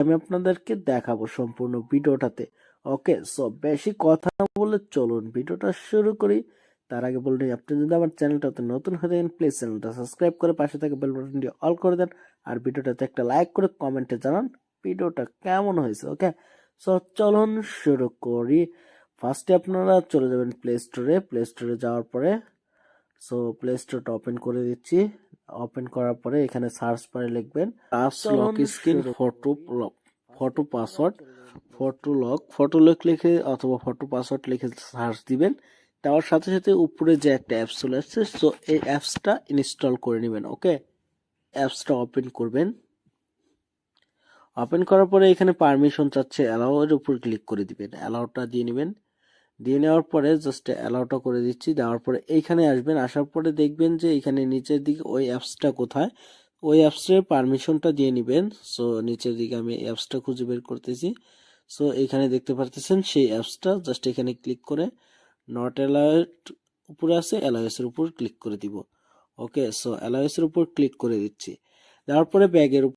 আমি আপনাদেরকে দেখাবো সম্পূর্ণ ভিডিওটাতে। ওকে, সো বেশি কথা না বলে চলুন ভিডিওটা শুরু করি। তার আগে বলে আপনি যদি আমার চ্যানেলটাতে নতুন হয়ে থাকেন প্লিজ চ্যানেলটা সাবস্ক্রাইব করে পাশে থাকা বেল বাটনটি অল করে দেন আর ভিডিওটাতে একটা লাইক করে কমেন্টে জানান ভিডিওটা কেমন হয়েছে, ওকে? সো চলুন শুরু করি। ফার্স্টে আপনারা চলে যাবেন প্লে স্টোরে প্লে স্টোরে যাওয়ার পরে সো প্লে স্টোরটা ওপেন করে দিচ্ছি। ওপেন করার পরে এখানে সার্চ বারে লিখবেন touch lock screen photo photo password photo lock photo lock লিখে অথবা ফটো পাসওয়ার্ড লিখে সার্চ দিবেন। দেওয়ার সাথে সাথে উপরে যে একটা অ্যাপস চলে আসছে সো এই অ্যাপসটা ইনস্টল করে নেবেন ওকে অ্যাপসটা ওপেন করবেন। ওপেন করার পরে এখানে পারমিশন চাচ্ছে অ্যালাউ এর উপর ক্লিক করে দিবেন। অ্যালাউটা দিয়ে নেবেন। দিয়ে নেওয়ার পরে জাস্ট অ্যালাউটা করে দিচ্ছি। দেওয়ার পরে এইখানে আসবেন, আসার পরে দেখবেন যে এখানে নিচের দিকে ওই অ্যাপসটা কোথায়? ওই অ্যাপসের পারমিশনটা দিয়ে নেবেন। সো নিচের দিকে আমি অ্যাপসটা খুঁজে বের করতেছি। সো এখানে দেখতে পারতেছেন সেই অ্যাপসটা জাস্ট এখানে ক্লিক করে নট অ্যালাউড উপরে আছে অ্যালাউএস এর উপর ক্লিক করে দিব। ওকে সো অ্যালাউএস এর উপর ক্লিক করে দিচ্ছি। দেওয়ার পরে ব্যাগের